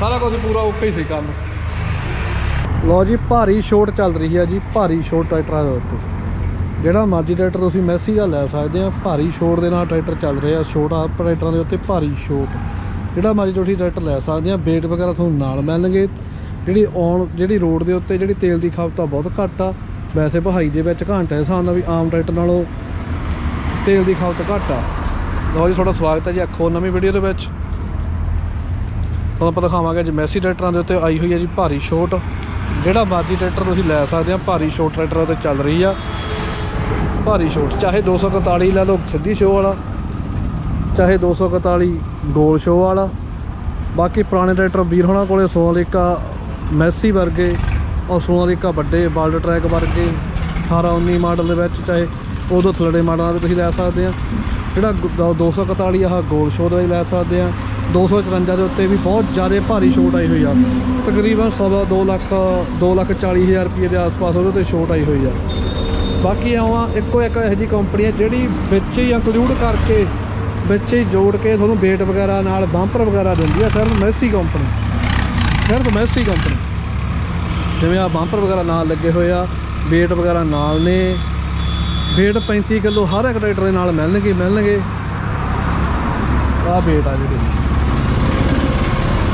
ਸਾਰਾ ਕੁਝ ਪੂਰਾ ਓਕੇ ਹੀ ਸੀ ਕੰਮ। ਲੋ ਜੀ, ਭਾਰੀ ਛੋਟ ਚੱਲ ਰਹੀ ਹੈ ਜੀ, ਭਾਰੀ ਛੋਟ ਟਰੈਕਟਰਾਂ ਦੇ ਉੱਤੇ। ਜਿਹੜਾ ਮਰਜ਼ੀ ਟਰੈਕਟਰ ਤੁਸੀਂ ਮੈਸੀ ਦਾ ਲੈ ਸਕਦੇ ਆ, ਭਾਰੀ ਛੋਟ ਦੇ ਨਾਲ ਟਰੈਕਟਰ ਚੱਲ ਰਿਹਾ ਛੋਟਾ ਟਰੈਕਟਰਾਂ ਦੇ ਉੱਤੇ ਭਾਰੀ ਛੋਟ ਜਿਹੜਾ ਮਰਜ਼ੀ ਤੁਸੀਂ ਟਰੈਕਟਰ ਲੈ ਸਕਦੇ ਆ ਵੇਟ ਵਗੈਰਾ ਤੁਹਾਨੂੰ ਨਾਲ ਮਿਲਣਗੇ। ਜਿਹੜੀ ਔਨ ਜਿਹੜੀ ਰੋਡ ਦੇ ਉੱਤੇ ਜਿਹੜੀ ਤੇਲ ਦੀ ਖਪਤ ਆ ਬਹੁਤ ਘੱਟ ਆ, ਵੈਸੇ ਬਹਾਈ ਦੇ ਵਿੱਚ ਘੰਟੇ ਦੇ ਹਿਸਾਬ ਨਾਲ ਵੀ ਆਮ ਟਰੈਕਟਰ ਨਾਲੋਂ ਤੇਲ ਦੀ ਖਪਤ ਘੱਟ ਆ। ਲਓ ਜੀ, ਤੁਹਾਡਾ ਸਵਾਗਤ ਹੈ ਜੀ ਅੱਖੋ ਨਵੀਂ ਵੀਡੀਓ ਦੇ ਵਿੱਚ। ਤੁਹਾਨੂੰ ਆਪਾਂ ਦਿਖਾਵਾਂਗੇ ਅੱਜ ਮੈਸੀ ਟਰੈਕਟਰਾਂ ਦੇ ਉੱਤੇ ਆਈ ਹੋਈ ਹੈ ਜੀ ਭਾਰੀ ਛੋਟ। ਜਿਹੜਾ ਮਰਜ਼ੀ ਟਰੈਕਟਰ ਤੁਸੀਂ ਲੈ ਸਕਦੇ ਆ, ਭਾਰੀ ਛੋਟ ਟਰੈਕਟਰਾਂ ਤੇ ਚੱਲ ਰਹੀ ਆ। ਭਾਰੀ ਛੋਟ, ਚਾਹੇ 241 ਲੈ ਲਓ, ਸਿੱਧੀ ਸ਼ੋਅ ਵਾਲਾ। ਚਾਹੇ 241 ਗੋਲ ਸ਼ੋਅ ਵਾਲਾ। ਬਾਕੀ ਪੁਰਾਣੇ ਟਰੈਕਟਰ ਵੀਰ ਹੋਣਾ ਕੋਲੇ ਸੋਨਾਲੀਕਾ, ਮੈਸੀ ਵਰਗੇ, ਔਰ ਸੋਨਾਲੀਕਾ ਵੱਡੇ ਬਾਲਡ ਟਰੈਕ ਵਰਗੇ 18 19 ਮਾਡਲ ਦੇ ਵਿੱਚ, ਚਾਹੇ ਉਦੋਂ ਥਲੜੇ ਮਾਡਲਾਂ ਦੇ ਤੁਸੀਂ ਲੈ ਸਕਦੇ ਆ। ਜਿਹੜਾ ਗ- ਦੋ- 241 ਆਹ ਗੋਲ ਸ਼ੋਅ ਦਾ ਵੀ ਲੈ ਸਕਦੇ ਆ। 254 ਦੇ ਉੱਤੇ ਵੀ ਬਹੁਤ ਜ਼ਿਆਦਾ ਭਾਰੀ ਛੋਟ ਆਈ ਹੋਈ ਆ। ਤਕਰੀਬਨ ਸਵਾ 2 ਲੱਖ 2 ਲੱਖ 40 ਹਜ਼ਾਰ ਰੁਪਏ ਦੇ ਆਸ-ਪਾਸ ਉਹਦੇ ਤੇ ਛੋਟ ਆਈ ਹੋਈ ਆ। ਬਾਕੀ ਆਵਾਂ ਇੱਕੋ ਇੱਕ ਇਹੋ ਜਿਹੀ ਕੰਪਨੀ ਹੈ ਜਿਹੜੀ ਵਿੱਚ ਹੀ ਇੰਕਲੂਡ ਕਰਕੇ, ਵਿੱਚ ਹੀ ਜੋੜ ਕੇ ਤੁਹਾਨੂੰ ਵੇਟ ਵਗੈਰਾ ਨਾਲ ਬੰਪਰ ਵਗੈਰਾ ਦਿੰਦੀ ਆ। ਸਿਰਫ ਮੈਸੀ ਕੰਪਨੀ। ਸਿਰਫ ਮੈਸੀ ਕੰਪਨੀ। ਜਿਵੇਂ ਆ ਬੰਪਰ ਵਗੈਰਾ ਨਾਲ ਲੱਗੇ ਹੋਏ ਆ ਵੇਟ ਵਗੈਰਾ ਨਾਲ ਨੇ। ਵੇਟ 35 ਕਿਲੋ ਹਰ ਇੱਕ ਟਰੈਕਟਰ ਦੇ ਨਾਲ ਮਿਲਣਗੇ ਮਿਲਣਗੇ। ਆ ਵੇਟ ਆ ਜਿਹੜੇ।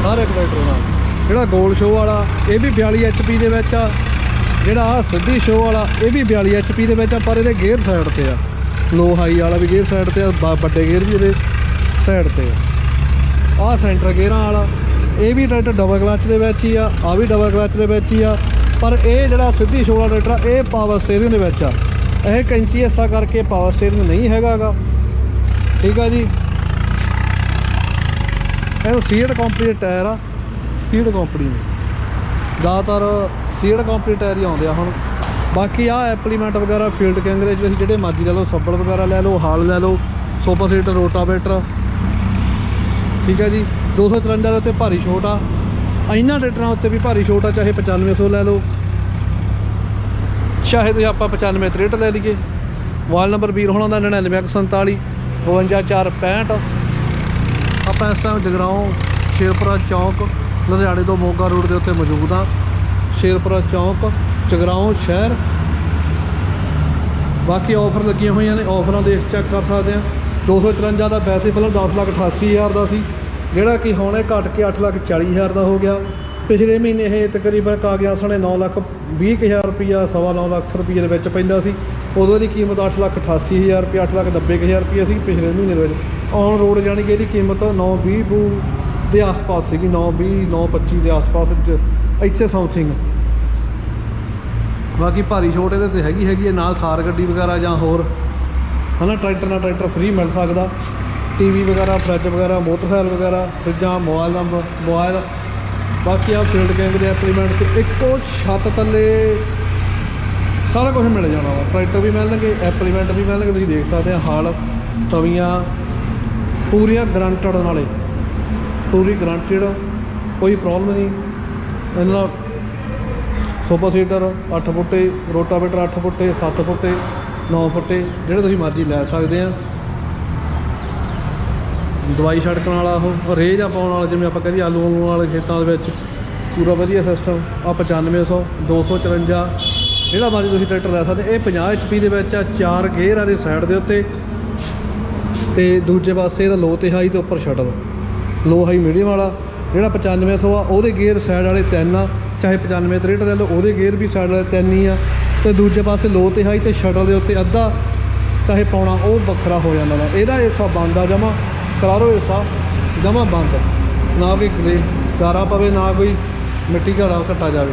ਸਾਰੇ ਟਰੈਕਟਰ ਨਾਲ। ਜਿਹੜਾ ਗੋਲ ਸ਼ੋਅ ਵਾਲਾ ਇਹ ਵੀ 42 ਐਚਪੀ ਦੇ ਵਿੱਚ ਆ। ਜਿਹੜਾ ਆ ਸਿੱਧੀ ਸ਼ੋਅ ਵਾਲਾ ਇਹ ਵੀ 42 ਐਚਪੀ ਦੇ ਵਿੱਚ ਆ ਪਰ ਇਹਦੇ ਗੇਅਰ ਸਾਈਡ ਤੇ ਆ। ਲੋ ਹਾਈ ਵਾਲਾ ਵੀ ਗੇਅਰ ਸਾਈਡ ਤੇ ਆ ਬ- ਵੱਡੇ ਗੇਅਰ ਵੀ ਇਹਦੇ ਸਾਈਡ ਤੇ ਆ। ਆਹ ਸੈਂਟਰ ਗੇਅਰਾਂ ਵਾਲਾ ਇਹ ਵੀ ਟਰੈਕਟਰ ਡਬਲ ਕਲਚ ਦੇ ਵਿੱਚ ਹੀ ਆ ਆ ਵੀ ਡਬਲ ਕਲਚ ਦੇ ਵਿੱਚ ਹੀ ਆ। ਪਰ ਇਹ ਜਿਹੜਾ ਸਿੱਧੀ ਸ਼ੋਅ ਵਾਲਾ ਟਰੈਕਟਰ ਆ, ਇਹ ਪਾਵਰ ਸਟੀਅਰਿੰਗ ਦੇ ਵਿੱਚ ਆ। ਇਹ ਕੈਂਚੀ ਹਿੱਸਾ ਕਰਕੇ ਪਾਵਰ ਸਟੀਅਰਿੰਗ ਨਹੀਂ ਹੈਗਾਗਾ ਠੀਕ ਆ ਜੀ? ਇਹ ਸੀਡ ਕੰਪਨੀ ਦੇ ਟਾਇਰ ਆ ਸੀਡ ਕੰਪਨੀ ਦੇ। ਜ਼ਿਆਦਾਤਰ ਸੀਡ ਕੰਪਨੀ ਟਾਇਰ ਹੀ ਆਉਂਦੇ ਆ ਹੁਣ। ਬਾਕੀ ਆ ਐਪਲੀਮੈਂਟ ਵਗੈਰਾ ਫੀਲਡ ਕੈਂਗਰੇ ਤੁਸੀਂ ਜਿਹੜੇ ਮਰਜ਼ੀ ਲੈ ਲਓ, ਸੱਬੜ ਵਗੈਰਾ ਲੈ ਲਓ, ਹਾਲ ਲੈ ਲਓ ਸੋਫਾ ਸੀਟ ਰੋਟਾਵੇਟਰ। ਠੀਕ ਹੈ ਜੀ 253 ਦੇ ਉੱਤੇ ਭਾਰੀ ਛੋਟ ਆ। ਇਹਨਾਂ ਟਰੈਕਟਰਾਂ ਉੱਤੇ ਵੀ ਭਾਰੀ ਛੋਟ ਆ, ਚਾਹੇ 9500 ਲੈ ਲਓ, ਚਾਹੇ ਤੁਸੀਂ ਆਪਾਂ 95 63 ਲੈ ਲਈਏ। ਮੋਬਾਈਲ ਨੰਬਰ ਵੀਰ ਹੋਣਾ ਦਾ 9947 52465 ਆਪਾਂ ਇਸ ਟਾਈਮ ਜਗਰਾਉਂ, ਸ਼ੇਰਪੁਰਾ ਚੌਂਕ, ਲੁਧਿਆਣੇ ਤੋਂ ਮੋਗਾ ਰੋਡ ਦੇ ਉੱਤੇ ਮੌਜੂਦ ਆ ਸ਼ੇਰਪੁਰਾ ਚੌਂਕ, ਜਗਰਾਉਂ ਸ਼ਹਿਰ। ਬਾਕੀ ਆਫਰ ਲੱਗੀਆਂ ਹੋਈਆਂ ਨੇ ਆਫਰਾਂ ਦੇ ਚੈੱਕ ਕਰ ਸਕਦੇ ਆ 254 ਦਾ ਪੈਸੇ ਪਹਿਲਾਂ 10 ਲੱਖ 88 ਹਜ਼ਾਰ ਦਾ ਸੀ। ਜਿਹੜਾ ਕਿ ਹੁਣ ਇਹ ਘਟ ਕੇ 8 ਲੱਖ 40 ਹਜ਼ਾਰ ਦਾ ਹੋ ਗਿਆ। ਪਿਛਲੇ ਮਹੀਨੇ ਇਹ ਤਕਰੀਬਨ ਆ ਗਿਆ ਸਣੇ 9 ਲੱਖ 20 ਕੁ ਹਜ਼ਾਰ ਰੁਪਈਆ, ਸਵਾ 9 ਲੱਖ ਰੁਪਈਏ ਦੇ ਵਿੱਚ ਪੈਂਦਾ ਸੀ। ਉਦੋਂ ਦੀ ਕੀਮਤ 8 ਲੱਖ 88 ਹਜ਼ਾਰ ਰੁਪਏ 8 ਲੱਖ 90 ਕੁ ਹਜ਼ਾਰ ਰੁਪਈਆ ਸੀ ਪਿਛਲੇ ਮਹੀਨੇ ਦੇ ਵਿੱਚ। ਔਨ ਰੋਡ ਜਾਣੀ ਕਿ ਇਹਦੀ ਕੀਮਤ 9 20 ਬੂ ਦੇ ਆਸ-ਪਾਸ ਸੀਗੀ 9 20 9 25 ਦੇ ਆਸ-ਪਾਸ ਚ ਇੱਥੇ ਸਮਥਿੰਗ ਬਾਕੀ ਭਾਰੀ ਛੋਟ ਇਹਦੇ ਤੇ ਹੈਗੀ ਹੈਗੀ ਹੈ, ਨਾਲ ਥਾਰ ਗੱਡੀ ਵਗੈਰਾ ਜਾਂ ਹੋਰ। ਹਨਾ, ਟਰੈਕਟਰ ਨਾਲ ਟਰੈਕਟਰ ਫ੍ਰੀ ਮਿਲ ਸਕਦਾ। ਟੀਵੀ ਵਗੈਰਾ ਫਰਿੱਜ ਵਗੈਰਾ ਮੋਟਰਸਾਈਕਲ ਵਗੈਰਾ, ਫਰਿੱਜਾਂ, ਮੋਬਾਈਲ ਨੰਬਰ ਮੋਬਾਈਲ। ਬਾਕੀ ਆ ਫੀਲਡ ਗੈਂਗ ਦੇ ਐਪਲੀਮੈਂਟ ਇੱਕੋ ਛੱਤ ਥੱਲੇ ਸਾਰਾ ਕੁਝ ਮਿਲ ਜਾਣਾ ਵਾ। ਟਰੈਕਟਰ ਵੀ ਮਿਲਣਗੇ ਐਪਲੀਮੈਂਟ ਵੀ ਮਿਲਣਗੇ, ਤੁਸੀਂ ਦੇਖ ਸਕਦੇ ਆ ਹਾਲ ਤਵੀਆਂ। ਪੂਰੀਆਂ ਗਰੰਟਡ ਨਾਲੇ ਪੂਰੀ ਗਰੰਟਡ ਕੋਈ ਪ੍ਰੋਬਲਮ ਨਹੀਂ। ਇਹਨਾਂ ਦਾ ਸੋਫਾ ਸੀਟਰ 8 ਫੁੱਟੇ, ਰੋਟਾਵੇਟਰ 8 ਫੁੱਟੇ 7 ਫੁੱਟੇ 9 ਫੁੱਟੇ, ਜਿਹੜੇ ਤੁਸੀਂ ਮਰਜ਼ੀ ਲੈ ਸਕਦੇ ਆ। ਦਵਾਈ ਛੜਕਣ ਵਾਲਾ ਉਹ ਰੇਜ ਆ ਪਾਉਣ ਵਾਲਾ, ਜਿਵੇਂ ਆਪਾਂ ਕਹਿੰਦੇ ਆਲੂ ਆਲੂ ਵਾਲੇ ਖੇਤਾਂ ਦੇ ਵਿੱਚ, ਪੂਰਾ ਵਧੀਆ ਸਿਸਟਮ ਆ 9500 254 ਜਿਹੜਾ ਮਰਜ਼ੀ ਤੁਸੀਂ ਟਰੈਕਟਰ ਲੈ ਸਕਦੇ। ਇਹ 50 HP ਦੇ ਵਿੱਚ ਆ, ਚਾਰ ਗੇਅਰ ਆ ਦੇ ਸਾਈਡ ਦੇ ਉੱਤੇ। ਤੇ ਦੂਜੇ ਪਾਸੇ ਇਹਦਾ ਲੋ ਤੇ ਹਾਈ ਤੇ ਉੱਪਰ ਸ਼ਟਲ। ਲੋ ਹਾਈ ਮੀਡੀਅਮ ਵਾਲਾ, ਜਿਹੜਾ 9500 ਆ, ਉਹਦੇ ਗੇਅਰ ਸਾਈਡ ਵਾਲੇ ਤਿੰਨ ਆ, ਚਾਹੇ 95 63 ਲੈ ਲਓ ਉਹਦੇ ਗੇਅਰ ਵੀ ਸਾਈਡ ਵਾਲੇ ਤਿੰਨ ਹੀ ਆ। ਤੇ ਦੂਜੇ ਪਾਸੇ ਲੋ ਤੇ ਹਾਈ ਤੇ ਸ਼ਟਲ ਦੇ ਉੱਤੇ ਅੱਧਾ, ਚਾਹੇ ਪਾਉਣਾ ਉਹ ਵੱਖਰਾ ਹੋ ਜਾਂਦਾ ਵਾ। ਇਹਦਾ ਹਿੱਸਾ ਬੰਦ ਆ ਜਮਾ, ਕਰਾਰੋ ਹਿੱਸਾ ਜਮਾ ਬੰਦ। ਨਾ ਕੋਈ ਗਲੇ ਗਾਰਾ ਪਵੇ, ਨਾ ਕੋਈ ਮਿੱਟੀ ਘੜਾ ਘਟਾ ਜਾਵੇ।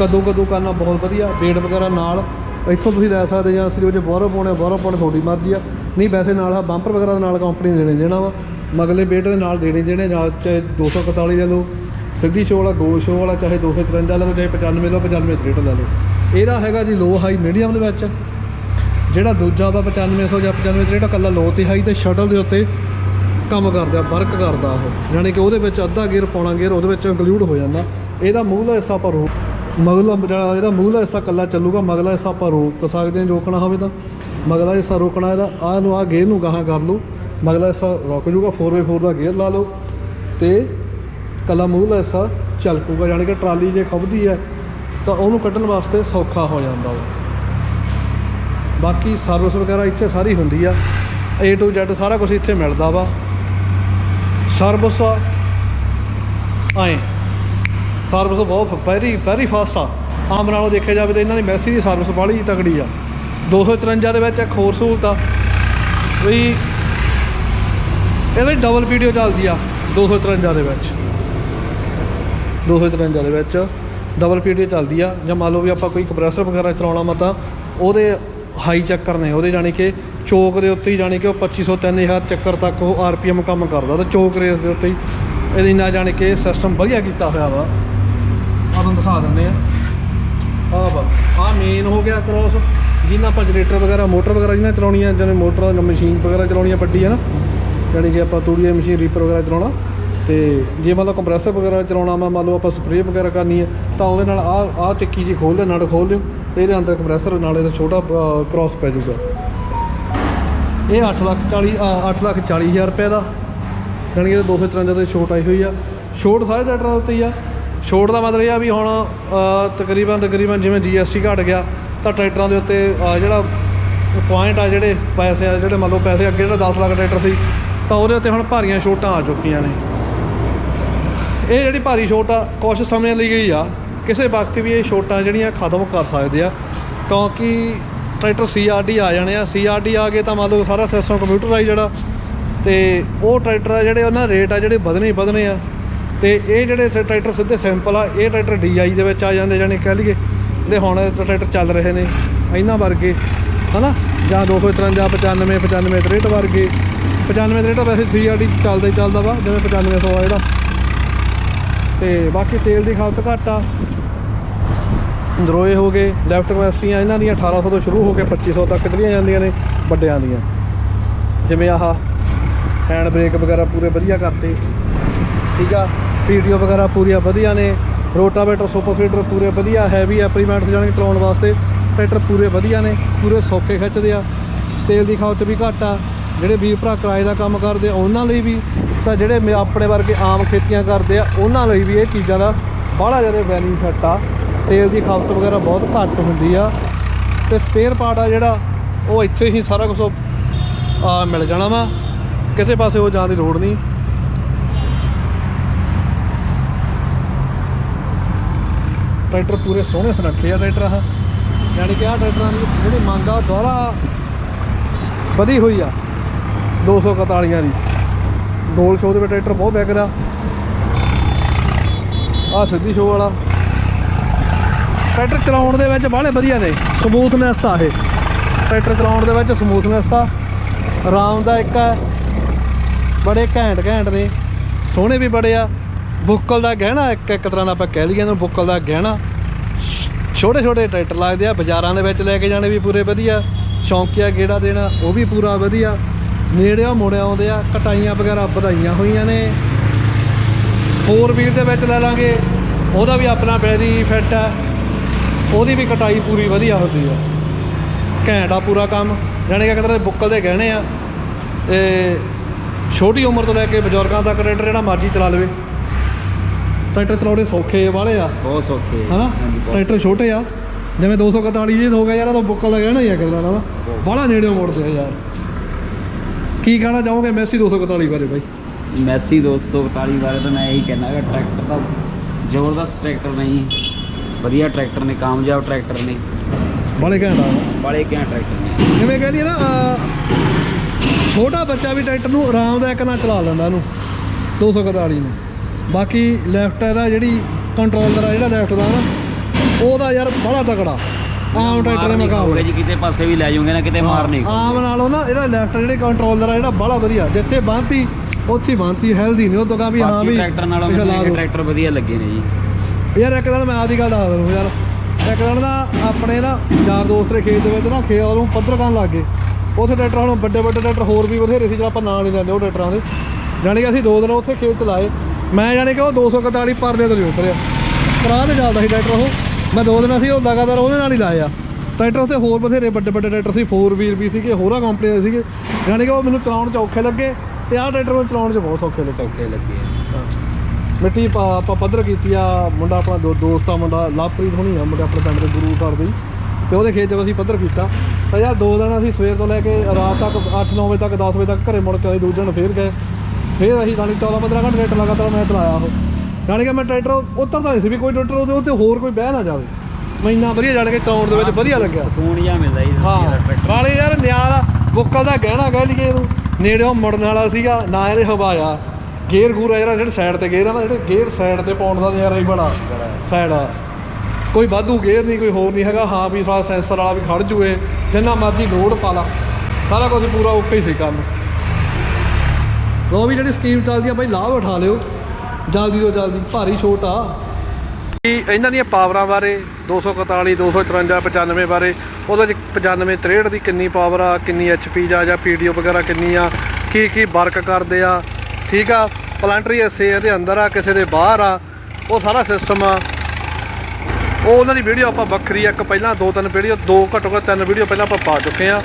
ਕਦੋਂ ਕਦੋਂ ਕਰਨਾ ਬਹੁਤ ਵਧੀਆ ਵੇਟ ਵਗੈਰਾ ਨਾਲ। ਇੱਥੋਂ ਤੁਸੀਂ ਲੈ ਸਕਦੇ ਜਾਂ ਅਸੀਂ ਉਹਦੇ ਜੇ ਬਾਹਰੋਂ ਪਾਉਣੇ ਬਾਹਰੋਂ ਪਾਉਣੇ ਤੁਹਾਡੀ ਮਰਜ਼ੀ ਆ। ਨਹੀਂ, ਵੈਸੇ ਨਾਲ ਆ ਬੰਪਰ ਵਗੈਰਾ ਦੇ ਨਾਲ ਕੰਪਨੀ ਦੇਣੇ, ਦੇਣਾ ਵਾ। ਮਗਲੇ ਵੇਟ ਦੇ ਨਾਲ ਦੇਣੇ ਦੇਣੇ, ਨਾਲ ਚਾਹੇ 241 ਲੈ ਲਓ, ਸਿੱਧੀ ਸ਼ੋਅ ਵਾਲਾ ਗੋਲ ਸ਼ੋਅ ਵਾਲਾ, ਚਾਹੇ 254 ਲੈ ਲਓ, ਚਾਹੇ 95 ਲਓ 95 63 ਲੈ ਲਓ। ਇਹਦਾ ਹੈਗਾ ਜੀ ਲੋ ਹਾਈ ਮੀਡੀਅਮ ਦੇ ਵਿੱਚ। ਜਿਹੜਾ ਦੂਜਾ ਵਾ 9500 ਜਾਂ 95 63 ਕੱਲਾ ਲੋ ਤੇ ਹਾਈ ਤੇ ਸ਼ਟਲ ਦੇ ਉੱਤੇ ਕੰਮ ਕਰਦਾ ਵਰਕ ਕਰਦਾ ਉਹ। ਯਾਨੀ ਕਿ ਉਹਦੇ ਵਿੱਚ ਅੱਧਾ ਗੇਅਰ ਪੌਣਾ ਗੇਅਰ ਉਹਦੇ ਵਿੱਚ ਇੰਕਲੂਡ ਹੋ ਜਾਂਦਾ। ਇਹਦਾ ਮੂਹਲਾ ਹਿੱਸਾ ਆਪਾਂ ਰੋਕ ਮਗਲਾ ਜਿਹੜਾ ਇਹਦਾ ਮੂਹਲਾ ਹਿੱਸਾ ਕੱਲਾ ਚੱਲੂਗਾ ਮਗਲਾ ਹਿੱਸਾ ਆਪਾਂ ਰੋਕ ਸਕਦੇ ਹਾਂ ਰੋਕਣਾ ਹੋਵੇ ਤਾਂ। ਮਗਲਾ ਹਿੱਸਾ ਰੋਕਣਾ ਇਹਦਾ, ਆਹ ਨੂੰ ਆਹ ਗੇਅਰ ਨੂੰ ਗਾਹਾਂ ਕਰ ਲਓ। ਮਗਲਾ ਹਿੱਸਾ ਰੁਕ ਜੂਗਾ 4x4 ਦਾ ਗੇਅਰ ਲਾ ਲਓ। ਤੇ ਕੱਲਾ ਮੂਹਰਲਾ ਹਿੱਸਾ ਚਲਕੂਗਾ ਯਾਨੀ ਕਿ ਟਰਾਲੀ ਜੇ ਖੁੱਬਦੀ ਹੈ, ਤਾਂ ਉਹਨੂੰ ਕੱਢਣ ਵਾਸਤੇ ਸੌਖਾ ਹੋ ਜਾਂਦਾ ਵਾ ਬਾਕੀ ਸਰਵਿਸ ਵਗੈਰਾ ਇੱਥੇ ਸਾਰੀ ਹੁੰਦੀ ਆ। A to Z ਸਾਰਾ ਕੁਝ ਇੱਥੇ ਮਿਲਦਾ ਵਾ। ਸਰਵਿਸ ਆਏ। ਸਰਵਿਸ ਬਹੁਤ ਵੈਰੀ ਵੈਰੀ ਫਾਸਟ ਆ। ਆਮ ਨਾਲੋਂ ਦੇਖਿਆ ਜਾਵੇ ਤਾਂ ਇਹਨਾਂ ਦੀ ਮੈਸੀ ਦੀ ਸਰਵਿਸ ਬਾਹਲੀ ਤਕੜੀ ਆ। 254 ਦੇ ਵਿੱਚ ਇੱਕ ਹੋਰ ਸਹੂਲਤ ਆ ਵੀ ਇਹਦੇ ਡਬਲ ਵੀਡੀਓ ਚੱਲਦੀ ਆ 253 ਦੇ ਵਿੱਚ। 253 ਦੇ ਵਿੱਚ ਡਬਲ ਵੀਡੀਓ ਚੱਲਦੀ ਆ। ਜਾਂ ਮੰਨ ਲਓ ਵੀ ਆਪਾਂ ਕੋਈ ਕੰਪਰੈਸਰ ਵਗੈਰਾ ਚਲਾਉਣਾ ਵਾ ਤਾਂ ਉਹਦੇ ਹਾਈ ਚੱਕਰ ਨੇ, ਉਹਦੇ ਜਾਣੀ ਕਿ ਚੋਕ ਦੇ ਉੱਤੇ ਹੀ ਜਾਣੀ ਕਿ ਉਹ 2500 3000 ਚੱਕਰ ਤੱਕ ਉਹ ਆਰਪੀਐਮ ਕੰਮ ਕਰਦਾ ਤਾਂ ਚੋਕ ਰੇਸ ਦੇ ਉੱਤੇ ਹੀ ਇਹਦੀ ਨਾ ਜਾਣੀ ਕਿ ਸਿਸਟਮ ਵਧੀਆ ਕੀਤਾ ਹੋਇਆ ਵਾ। ਆਪਾਂ ਦਿਖਾ ਦਿੰਦੇ ਆ। ਆਹ ਵਾ, ਆਹ ਮੇਨ ਹੋ ਗਿਆ ਕ੍ਰੋਸ ਜਿਹਨਾਂ ਆਪਾਂ ਜਨਰੇਟਰ ਵਗੈਰਾ, ਮੋਟਰ ਵਗੈਰਾ ਜਿਹਨਾਂ ਚਲਾਉਣੀਆਂ, ਜਿਵੇਂ ਮੋਟਰ ਮਸ਼ੀਨ ਵਗੈਰਾ ਚਲਾਉਣੀਆਂ ਵੱਡੀ ਹੈ ਨਾ ਜਾਣੀ ਕਿ ਆਪਾਂ ਤੂੜੀ ਮਸ਼ੀਨ, ਰੀਪਰ ਵਗੈਰਾ ਚਲਾਉਣਾ, ਤੇ ਜੇ ਮੰਨ ਲਓ ਕੰਪਰੈਸਰ ਵਗੈਰਾ ਚਲਾਉਣਾ ਵਾ ਮੰਨ ਲਓ ਆਪਾਂ ਸਪਰੇਅ ਵਗੈਰਾ ਕਰਨੀ ਹੈ, ਤਾਂ ਉਹਦੇ ਨਾਲ ਆਹ ਆਹ ਚੱਕੀ ਜੀ ਖੋਲ ਲਿਓ ਨਾਲ ਖੋਲ ਲਿਓ, ਤੇ ਇਹਦੇ ਅੰਦਰ ਕੰਪਰੈਸਰ ਨਾਲ ਇਹਦਾ ਛੋਟਾ ਕ੍ਰੋਸ ਪੈ ਜਾਊਗਾ। ਇਹ 8 ਲੱਖ 40 8 ਲੱਖ 40 ਹਜ਼ਾਰ ਰੁਪਏ ਦਾ ਜਾਣੀ ਕਿ 253 ਦੇ ਛੋਟ ਆਈ ਹੋਈ ਆ। ਛੋਟ ਸਾਰੇ ਟਰੈਕਟਰਾਂ ਉੱਤੇ ਹੀ ਆ। ਛੋਟ ਦਾ ਮਤਲਬ ਇਹ ਆ ਵੀ ਹੁਣ ਤਕਰੀਬਨ ਤਕਰੀਬਨ ਜਿਵੇਂ GST ਘਟ ਗਿਆ ਤਾਂ ਟਰੈਕਟਰਾਂ ਦੇ ਉੱਤੇ ਜਿਹੜਾ ਪੁਆਇੰਟ ਆ ਜਿਹੜੇ ਪੈਸੇ ਆ, ਜਿਹੜੇ ਮੰਨ ਲਓ ਪੈਸੇ, ਅੱਗੇ ਜਿਹੜਾ 10 ਲੱਖ ਟਰੈਕਟਰ ਸੀ, ਤਾਂ ਉਹਦੇ ਉੱਤੇ ਹੁਣ ਭਾਰੀਆਂ ਛੋਟਾਂ ਆ ਚੁੱਕੀਆਂ ਨੇ। ਇਹ ਜਿਹੜੀ ਭਾਰੀ ਛੋਟ ਆ ਕੁਝ ਸਮੇਂ ਲਈ ਗਈ ਆ। ਕਿਸੇ ਵਕਤ ਵੀ ਇਹ ਛੋਟਾਂ ਜਿਹੜੀਆਂ ਖਤਮ ਕਰ ਸਕਦੇ ਆ, ਕਿਉਂਕਿ ਟਰੈਕਟਰ CRD ਆ ਜਾਣੇ ਆ। CRD ਆ ਗਏ ਤਾਂ ਮੰਨ ਲਓ ਸਾਰਾ ਸਿਸਟਮ ਕੰਪਿਊਟਰਾਈਜ਼ ਜਿਹੜਾ, ਤੇ ਉਹ ਟਰੈਕਟਰ ਆ ਜਿਹੜੇ ਉਹਨਾਂ ਰੇਟ ਆ ਜਿਹੜੇ ਵਧਣੇ ਵਧਣੇ ਆ। ਤੇ ਇਹ ਜਿਹੜੇ ਸ- ਟਰੈਕਟਰ ਸਿੱਧੇ ਸਿੰਪਲ ਆ, ਇਹ ਟਰੈਕਟਰ DI ਦੇ ਵਿੱਚ ਆ ਜਾਂਦੇ ਜਾਨੀ ਕਹਿ ਲਈਏ ਜਿਹੜੇ ਹੁਣ ਟਰੈਕਟਰ ਚੱਲ ਰਹੇ ਨੇ ਇਹਨਾਂ ਵਰਗੇ, ਹਨਾ? ਜਾਂ 253 95 95 63 ਵਰਗੇ। 95 63 ਵੈਸੇ CRD ਚੱਲਦਾ ਹੀ ਚੱਲਦਾ ਵਾ, ਜਿਵੇਂ 9500 ਆ ਜਿਹੜਾ ਤੇ ਬਾਕੀ ਤੇਲ ਦੀ ਖਪਤ ਘੱਟ ਆ। ਦਰੋਏ ਹੋ ਗਏ ਲੈਫਟ ਕੈਪੈਸਿਟੀਆਂ ਇਹਨਾਂ ਦੀਆਂ 1800 ਤੋਂ ਸ਼ੁਰੂ ਹੋ ਕੇ 2500 ਤੱਕ ਚਲੀਆਂ ਜਾਂਦੀਆਂ ਨੇ ਵੱਡਿਆਂ ਦੀਆਂ। ਜਿਵੇਂ ਆਹ ਹੈਂਡ ਬ੍ਰੇਕ ਵਗੈਰਾ ਪੂਰੇ ਵਧੀਆ ਕਰਤੇ। ਠੀਕ ਆ? ਪੀਟੀਓ ਵਗੈਰਾ ਪੂਰੀਆਂ ਵਧੀਆ ਨੇ। ਰੋਟਾਵੇਟਰ ਸੁਪਰ ਫੀਡਰ ਪੂਰੇ ਵਧੀਆ ਹੈਵੀ ਐਪਲੀਮੈਂਟਸ ਜਾਣੀ ਚਲਾਉਣ ਵਾਸਤੇ ਟਰੈਕਟਰ ਪੂਰੇ ਵਧੀਆ ਨੇ, ਪੂਰੇ ਸੌਖੇ ਖਿੱਚਦੇ ਆ। ਤੇਲ ਦੀ ਖਪਤ ਵੀ ਘੱਟ ਆ। ਜਿਹੜੇ ਵੀਰ ਭਰਾ ਕਿਰਾਏ ਦਾ ਕੰਮ ਕਰਦੇ ਆ, ਉਹਨਾਂ ਲਈ ਵੀ, ਤਾਂ ਜਿਹੜੇ ਮੇ- ਆਪਣੇ ਵਰਗੇ ਆਮ ਖੇਤੀਆਂ ਕਰਦੇ ਆ, ਉਹਨਾਂ ਲਈ ਵੀ ਇਹ ਚੀਜ਼ਾਂ ਦਾ ਬਾਹਲਾ ਜ਼ਿਆਦਾ ਬੈਨੀਫਿਟ ਆ। ਤੇਲ ਦੀ ਖਪਤ ਵਗੈਰਾ ਬਹੁਤ ਘੱਟ ਹੁੰਦੀ ਆ। ਤੇ ਸਪੇਅਰ ਪਾਰਟ ਆ ਜਿਹੜਾ, ਉਹ ਇੱਥੇ ਹੀ ਸਾਰਾ ਕੁਝ ਮਿਲ ਜਾਣਾ ਵਾ। ਕਿਸੇ ਪਾਸੇ ਉਹ ਜਾਣ ਦੀ ਲੋੜ ਨਹੀਂ। ਟਰੈਕਟਰ ਪੂਰੇ ਸੋਹਣੇ ਸੁਨੱਖੇ ਆ ਟਰੈਕਟਰ ਆ ਯਾਨੀ ਕਿ ਆ ਟਰੈਕਟਰਾਂ ਦੀ ਜਿਹੜੀ ਮੰਗ ਆ ਦੁਆਰਾ ਵਧੀ ਹੋਈ ਆ। 241 ਦੀ। ਡੋਲ ਸ਼ੋਅ ਦੇ ਵਿੱਚ ਟਰੈਕਟਰ ਬਹੁਤ ਵਿਕਦਾ ਆ ਸਿੱਧੀ ਸ਼ੋਅ ਵਾਲਾ। ਟਰੈਕਟਰ ਚਲਾਉਣ ਦੇ ਵਿੱਚ ਬਾਹਲੇ ਵਧੀਆ ਨੇ। ਸਮੂਥਨੈਸ ਆ ਇਹ। ਟਰੈਕਟਰ ਚਲਾਉਣ ਦੇ ਵਿੱਚ ਸਮੂਥਨੈਸ ਆ। ਇੱਕ ਆ। ਬੜੇ ਘੈਂਟ ਘੈਂਟ ਨੇ। ਸੋਹਣੇ ਵੀ ਬੜੇ ਆ। ਬੁੱਕਲ ਦਾ ਗਹਿਣਾ, ਇੱਕ ਇੱਕ ਤਰ੍ਹਾਂ ਦਾ ਆਪਾਂ ਕਹਿ ਲਈਏ ਇਹਨੂੰ ਬੁੱਕਲ ਦਾ ਗਹਿਣਾ। ਛੋਟੇ ਛੋਟੇ ਟਰੈਕਟਰ ਲੱਗਦੇ ਆ, ਬਾਜ਼ਾਰਾਂ ਦੇ ਵਿੱਚ ਲੈ ਕੇ ਜਾਣੇ ਵੀ ਪੂਰੇ ਵਧੀਆ। ਸ਼ੌਂਕੀਆ ਗੇੜਾ ਦੇਣਾ, ਉਹ ਵੀ ਪੂਰਾ ਵਧੀਆ। ਨੇੜਿਆਂ ਮੋੜਿਆਂ ਆਉਂਦੇ ਆ, ਕਟਾਈਆਂ ਵਗੈਰਾ ਵਧਾਈਆਂ ਹੋਈਆਂ ਨੇ। ਫੋਰ ਵੀਲ ਦੇ ਵਿੱਚ ਲੈ ਲਾਂਗੇ, ਉਹਦਾ ਵੀ ਆਪਣਾ ਬੈਰੀ ਫਿੱਟ ਆ। ਉਹਦੀ ਵੀ ਕਟਾਈ ਪੂਰੀ ਵਧੀਆ ਹੁੰਦੀ ਆ। ਘੈਂਟ ਆ ਪੂਰਾ ਕੰਮ। ਜਾਣੀ ਕਿ ਇੱਕ ਬੁੱਕਲ ਦੇ ਗਹਿਣੇ ਆ। ਤੇ ਛੋਟੀ ਉਮਰ ਤੋਂ ਲੈ ਕੇ ਬਜ਼ੁਰਗਾਂ ਤੱਕ ਟਰੈਕਟਰ ਜਿਹੜਾ ਮਰਜ਼ੀ ਚਲਾ ਲਵੇ। ਟਰੈਕਟਰ ਚਲਾਉਣੇ ਸੌਖੇ ਵਾਲੇ ਆ। ਬਹੁਤ ਸੌਖੇ। ਹਨਾ? ਟਰੈਕਟਰ ਛੋਟੇ ਆ। ਜਿਵੇਂ 241 ਜੀ ਹੋ ਗਿਆ ਯਾਰ ਉਹ ਬੁੱਕਲ ਦਾ ਕਹਿਣਾ ਹੀ ਆ ਕਿਦਾਂ ਦਾ। ਬਾਹਲਾ ਨੇੜਿਓਂ ਮੋੜਦੇ ਆ ਯਾਰ। ਕੀ ਕਹਿਣਾ ਚਾਹੋਗੇ ਮੈਸੀ 241 ਬਾਰੇ ਬਾਈ। ਮੈਸੀ 241 ਬਾਰੇ ਤਾਂ ਮੈਂ ਇਹੀ ਕਹਿਣਾ ਕਿ ਟਰੈਕਟਰ ਤਾਂ ਜ਼ਬਰਦਸਤ ਟਰੈਕਟਰ ਨਹੀਂ। ਵਧੀਆ ਟਰੈਕਟਰ ਨੇ ਕਾਮਯਾਬ ਟਰੈਕਟਰ ਨੇ। ਬਾਲੇ ਘੈਂਟ ਆ। ਬੜੇ ਘੈਂਟ ਟਰੈਕਟਰ ਨੇ। ਜਿਵੇਂ ਕਹਿ ਦਈਏ ਨਾ ਛੋਟਾ ਬੱਚਾ ਵੀ ਟਰੈਕਟਰ ਨੂੰ ਆਰਾਮਦਾਇਕ ਨਾਲ ਚਲਾ ਲੈਂਦਾ ਇਹਨੂੰ 241 ਨੂੰ। ਬਾਕੀ ਲੈਫਟ ਇਹਦਾ ਜਿਹੜੀ ਕੰਟਰੋਲਰ ਆ ਜਿਹੜਾ ਲੈਫਟ ਦਾ ਨਾ ਉਹਦਾ ਯਾਰ ਬੜਾ ਤਕੜਾ। ਆਮ ਟਰੈਕਟਰ ਦੇ ਮੁਕਾਬਲੇ। ਜੀ ਕਿਤੇ ਪਾਸੇ ਵੀ ਲੈ ਜਾਓਗੇ ਨਾ ਕਿਤੇ ਮਾਰ ਨਹੀਂ ਆਮ। ਨਾਲੋਂ ਨਾ ਇਹਦਾ ਲੈਫਟ ਜਿਹੜੇ ਕੰਟਰੋਲਰ ਆ ਜਿਹੜਾ ਬੜਾ ਵਧੀਆ। ਜਿੱਥੇ ਬੰਨਤੀ ਉੱਥੇ ਬੰਨਤੀ ਹੈਲਦੀ ਨਹੀਂ ਉਹ ਤੋਂ ਕਹਾਂ ਵੀ ਹਾਂ ਵੀ ਟਰੈਕਟਰ ਨਾਲੋਂ ਮੈਨੂੰ। ਟਰੈਕਟਰ ਵਧੀਆ ਲੱਗੇ ਨੇ ਜੀ। ਯਾਰ ਇੱਕ ਦਿਨ ਮੈਂ ਆਪਦੀ ਗੱਲ ਦੱਸ ਦੂੰ ਯਾਰ। ਇੱਕ ਦਿਨ ਨਾ ਆਪਣੇ ਨਾ ਯਾਰ ਦੋਸਤ ਦੇ ਖੇਤ ਦੇ ਵਿੱਚ ਨਾ ਖੇਤ ਨੂੰ ਪੱਧਰ ਕਰਨ ਲੱਗ ਗਏ। ਉੱਥੇ ਟਰੈਕਟਰ ਹੁਣ ਵੱਡੇ ਵੱਡੇ ਟਰੈਕਟਰ ਹੋਰ ਵੀ ਬਥੇਰੇ ਸੀ ਜਿਹੜਾ ਆਪਾਂ ਨਾਂ ਨਹੀਂ ਲੈਂਦੇ ਉਹ ਟਰੈਕਟਰਾਂ ਦੇ। ਜਾਣੀ ਕਿ ਅਸੀਂ ਦੋ ਦਿਨ ਉੱਥੇ ਖੇਤ ਚਲਾਏ ਮੈਂ ਜਾਣੀ ਕਿ ਉਹ 241 ਪਰਦੇ ਤੋਂ ਨਹੀਂ ਉਤਰਿਆ। ਕਰਾ ਤੇ ਚੱਲਦਾ ਸੀ ਟਰੈਕਟਰ ਉਹ। ਮੈਂ ਦੋ ਦਿਨ ਅਸੀਂ ਉਹ ਲਗਾਤਾਰ ਉਹਦੇ ਨਾਲ ਹੀ ਲਾਏ ਆ। ਟਰੈਕਟਰ ਉੱਥੇ ਹੋਰ ਬਥੇਰੇ ਵੱਡੇ ਵੱਡੇ ਟਰੈਕਟਰ ਸੀ 4 ਵੀਲ ਵੀ ਸੀਗੇ ਹੋਰਾਂ ਕੰਪਨੀ ਦੇ ਸੀਗੇ। ਜਾਣੀ ਕਿ ਉਹ ਮੈਨੂੰ ਚਲਾਉਣ 'ਚ ਔਖੇ ਲੱਗੇ ਤੇ ਆਹ ਟਰੈਕਟਰ ਮੈਨੂੰ ਚਲਾਉਣ 'ਚ ਬਹੁਤ ਸੌਖੇ ਲੱਗੇ। ਸੌਖੇ ਲੱਗੇ। ਮਿੱਟੀ ਆਪਾਂ ਪੱਧਰ ਕੀਤੀ ਆ ਮੁੰਡਾ ਆਪਣਾ ਦੋ ਦੋਸਤ ਮੁੰਡਾ ਲਵਪ੍ਰੀਤ ਹੋਣੀ ਆ ਮੁੰਡੇ ਆਪਣੇ ਪਿੰਡ ਦੇ ਗੁਰੂ ਘਰ ਦੇ। ਤੇ ਉਹਦੇ ਖੇਤ 'ਚ ਅਸੀਂ ਪੱਧਰ ਕੀਤਾ। ਤਾਂ ਯਾਰ ਦੋ ਦਿਨ ਅਸੀਂ ਸਵੇਰ ਤੋਂ ਲੈ ਕੇ ਰਾਤ ਤੱਕ 8-9 ਵਜੇ ਤੱਕ 10 ਵਜੇ ਤੱਕ ਘਰੇ ਮੁੜ ਕੇ ਆਏ ਦੂਜੇ ਦਿਨ ਫੇਰ ਗਏ। ਫੇਰ ਅਸੀਂ ਜਾਣੀ 14-15 ਘੰਟੇ ਟਰੈਕਟਰ ਲਗਾਤਾਰ ਮੈਂ ਚਲਾਇਆ ਉਹ। ਜਾਣੀ ਕਿ ਮੈਂ ਟਰੈਕਟਰ ਉਤਰਦਾ ਨਹੀਂ ਸੀ ਵੀ ਕੋਈ ਟਰੈਕਟਰ ਉਹਦੇ ਉੱਤੇ ਹੋਰ ਕੋਈ ਬਹਿ ਨਾ ਜਾਵੇ। ਮੈਂ ਇੰਨਾ ਵਧੀਆ ਜਾਣ ਕੇ ਚਲਾਉਣ ਦੇ ਵਿੱਚ ਵਧੀਆ ਲੱਗਿਆ। ਸਕੂਨ ਜਿਹਾ ਮਿਲਦਾ ਜੀ ਹਾਂ ਨਾਲੇ ਯਾਰ ਨਿਆਲ ਬੁੱਕਲ ਦਾ ਗਹਿਣਾ ਕਹਿ ਲਈਏ ਇਹਨੂੰ। ਨੇੜਿਓਂ ਮੁੜਨ ਵਾਲਾ ਸੀਗਾ ਨਾ ਇਹਦੇ ਹਵਾਇਆ ਗੇਅਰ ਗੂਰ ਆ ਜਿਹੜਾ ਜਿਹੜੇ ਸਾਈਡ ਤੇ ਗੇਅਰ ਆ ਨਾ ਜਿਹੜੇ ਗੇਅਰ ਸਾਈਡ ਤੇ ਪਾਉਣ ਦਾ ਨਜ਼ਾਰਾ ਹੀ ਬੜਾ ਸਾਈਡ ਆ। ਕੋਈ ਵਾਧੂ ਗੇਅਰ ਨਹੀਂ ਕੋਈ ਹੋਰ ਨਹੀਂ ਹੈਗਾ। ਹਾਂ ਵੀ ਥੋੜਾ ਸੈਂਸਰ ਵਾਲਾ ਵੀ ਖੜ ਜੂਏ ਜਿੰਨਾ ਮਰਜ਼ੀ ਲੋਡ ਪਾ ਲਾ। ਸਾਰਾ ਕੁਝ ਪੂਰਾ ਓਕੇ ਹੀ ਸੀ ਕੰਮ। ਲੋ ਵੀ ਜਿਹੜੀ ਸਕੀਮ ਚੱਲਦੀ ਆ ਬਾਈ, ਲਾਭ ਉਠਾ ਲਿਓ। ਜਲਦੀ ਤੋਂ ਜਲਦੀ, ਭਾਰੀ ਛੋਟ ਆ। ਇਹਨਾਂ ਦੀਆਂ ਪਾਵਰਾਂ ਬਾਰੇ 241 254 95 ਬਾਰੇ, ਉਹਦੇ ਚ 95 63 ਦੀ ਕਿੰਨੀ ਪਾਵਰ ਆ, ਕਿੰਨੀ ਐਚਪੀ ਜਾ ਜਾਂ ਪੀਡੀਓ ਵਗੈਰਾ ਕਿੰਨੀ ਆ, ਕੀ ਕੀ ਵਰਕ ਕਰਦੇ ਆ, ਠੀਕ ਆ? ਪਲਾਂਟਰੀ ਐਸੇ ਇਹਦੇ ਅੰਦਰ ਆ, ਕਿਸੇ ਦੇ ਬਾਹਰ ਆ, ਉਹ ਸਾਰਾ ਸਿਸਟਮ ਆ। ਉਹ ਉਹਨਾਂ ਦੀ ਵੀਡੀਓ ਆਪਾਂ ਵੱਖਰੀ ਇੱਕ ਪਹਿਲਾਂ ਦੋ ਤਿੰਨ ਵੀਡੀਓ, ਦੋ ਘੱਟੋ ਘੱਟ ਤਿੰਨ ਵੀਡੀਓ ਪਹਿਲਾਂ ਆਪਾਂ ਪਾ ਚੁੱਕੇ ਆ।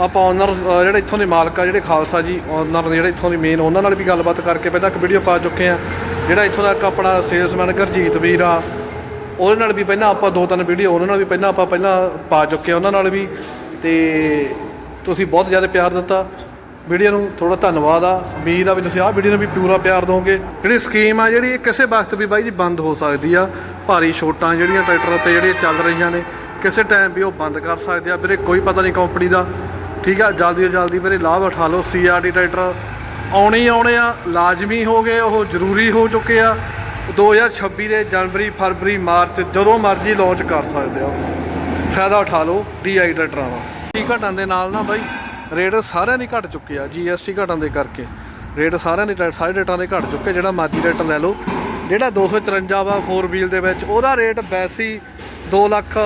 ਆਪਾਂ ਓਨਰ ਜਿਹੜੇ ਇੱਥੋਂ ਦੇ ਮਾਲਕ ਆ, ਜਿਹੜੇ ਖਾਲਸਾ ਜੀ ਓਨਰ ਜਿਹੜੇ ਇੱਥੋਂ ਦੇ ਮੇਨ ਉਹਨਾਂ ਨਾਲ ਵੀ ਗੱਲਬਾਤ ਕਰਕੇ ਪਹਿਲਾਂ ਇੱਕ ਵੀਡੀਓ ਪਾ ਚੁੱਕੇ ਆ ਜਿਹੜਾ ਇੱਥੋਂ ਦਾ ਇੱਕ ਆਪਣਾ ਸੇਲਸਮੈਨ ਗੁਰਜੀਤ ਵੀਰ ਆ, ਉਹਦੇ ਨਾਲ ਵੀ ਪਹਿਲਾਂ ਆਪਾਂ ਦੋ ਤਿੰਨ ਵੀਡੀਓ ਉਹਨਾਂ ਨਾਲ ਵੀ ਪਹਿਲਾਂ ਆਪਾਂ ਪਹਿਲਾਂ ਪਾ ਚੁੱਕੇ ਆ ਉਹਨਾਂ ਨਾਲ ਵੀ। ਤੇ ਤੁਸੀਂ ਬਹੁਤ ਜ਼ਿਆਦਾ ਪਿਆਰ ਦਿੱਤਾ। ਵੀਡੀਓ ਨੂੰ ਥੋੜਾ ਧੰਨਵਾਦ ਆ। ਉਮੀਦ ਆ ਵੀ ਤੁਸੀਂ ਆਹ ਵੀਡੀਓ ਨੂੰ ਵੀ ਪੂਰਾ ਪਿਆਰ ਦੋਗੇ ਜਿਹੜੀ ਸਕੀਮ ਆ, ਜਿਹੜੀ ਇਹ ਕਿਸੇ ਵਕਤ ਵੀ ਬਾਈ ਜੀ ਬੰਦ ਹੋ ਸਕਦੀ ਆ। ਭਾਰੀ ਛੋਟਾਂ ਜਿਹੜੀਆਂ ਟਰੈਕਟਰ ਉੱਤੇ ਜਿਹੜੀਆਂ ਚੱਲ ਰਹੀਆਂ ਨੇ, ਕਿਸੇ ਟਾਈਮ ਵੀ ਉਹ ਬੰਦ ਕਰ ਸਕਦੇ ਆ। ਵੀਰੇ, ਕੋਈ ਪਤਾ ਨਹੀਂ ਕੰਪਨੀ ਦਾ। ਠੀਕ ਆ, ਜਲਦੀ ਤੋਂ ਜਲਦੀ ਮੇਰੇ ਲਾਭ ਉਠਾ ਲਓ ਸੀਆਰਡੀ ਟਰੈਕਟਰ। ਆਉਣੇ ਹੀ ਆਉਣੇ ਆ, ਲਾਜ਼ਮੀ ਹੋ ਗਏ, ਉਹ ਜ਼ਰੂਰੀ ਹੋ ਚੁੱਕੇ ਆ। 2026 ਦੇ ਜਨਵਰੀ, ਫਰਵਰੀ, ਮਾਰਚ, ਜਦੋਂ ਮਰਜ਼ੀ ਲਾਂਚ ਕਰ ਸਕਦੇ ਆ ਫਾਇਦਾ ਉਠਾ ਲਓ ਡੀਆਈ ਟਰੈਕਟਰਾਂ ਦਾ। ਕੀ ਘਟਣ ਦੇ ਨਾਲ ਨਾ ਬਾਈ, ਰੇਟ ਸਾਰਿਆਂ ਦੀ ਘਟ ਚੁੱਕੇ ਆ ਜੀਐਸਟੀ ਘਟਣ ਦੇ ਕਰਕੇ। ਰੇਟ ਸਾਰਿਆਂ ਦੇ ਟਰੈ- ਸਾਰੇ ਰੇਟਾਂ ਦੇ ਘਟ ਚੁੱਕੇ, ਜਿਹੜਾ ਮਰਜ਼ੀ ਰੇਟ ਲੈ ਲਓ। ਜਿਹੜਾ 254 ਵਾ 4 ਵੀਲ ਦੇ ਵਿੱਚ, ਉਹਦਾ ਰੇਟ ਵੈਸੀ 2 ਲੱਖ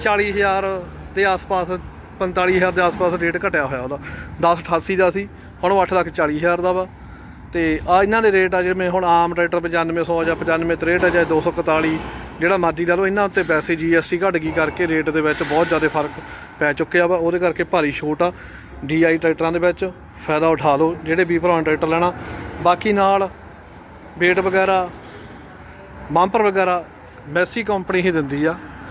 40 ਹਜ਼ਾਰ ਦੇ ਆਸ-ਪਾਸ 45000 ਦੇ ਆਸ-ਪਾਸ ਰੇਟ ਘਟਿਆ ਹੋਇਆ ਉਹਦਾ। 1088 ਦਾ ਸੀ, ਹੁਣ ਉਹ 8 ਲੱਖ 40 ਹਜ਼ਾਰ ਦਾ ਵਾ। ਤੇ ਆ ਇਹਨਾਂ ਦੇ ਰੇਟ ਆ, ਜਿਵੇਂ ਹੁਣ ਆਮ ਟਰੈਕਟਰ 9500 ਜਾਂ 9563 ਹੈ ਜਾਂ 241 ਜਿਹੜਾ ਮਰਜ਼ੀ ਲੈ ਲਓ, ਇਹਨਾਂ ਉੱਤੇ ਵੈਸੇ ਜੀਐਸਟੀ ਘਟ ਗਈ ਕਰਕੇ ਰੇਟ ਦੇ ਵਿੱਚ ਬਹੁਤ ਜ਼ਿਆਦਾ ਫ਼ਰਕ ਪੈ ਚੁੱਕਿਆ ਵਾ। ਉਹਦੇ ਕਰਕੇ ਭਾਰੀ ਛੋਟ ਆ ਡੀਆਈ ਟਰੈਕਟਰਾਂ ਦੇ ਵਿੱਚ। ਫਾਇਦਾ ਉਠਾ ਲਓ, ਜਿਹੜੇ ਵੀ ਭਰਾ ਟਰੈਕਟਰ ਲੈਣਾ। ਬਾਕੀ ਨਾਲ ਵੇਟ ਵਗੈਰਾ ਬੰਪਰ ਵਗੈਰਾ ਮੈਸੀ ਕੰਪਨੀ ਹੀ ਦਿੰਦੀ ਆ।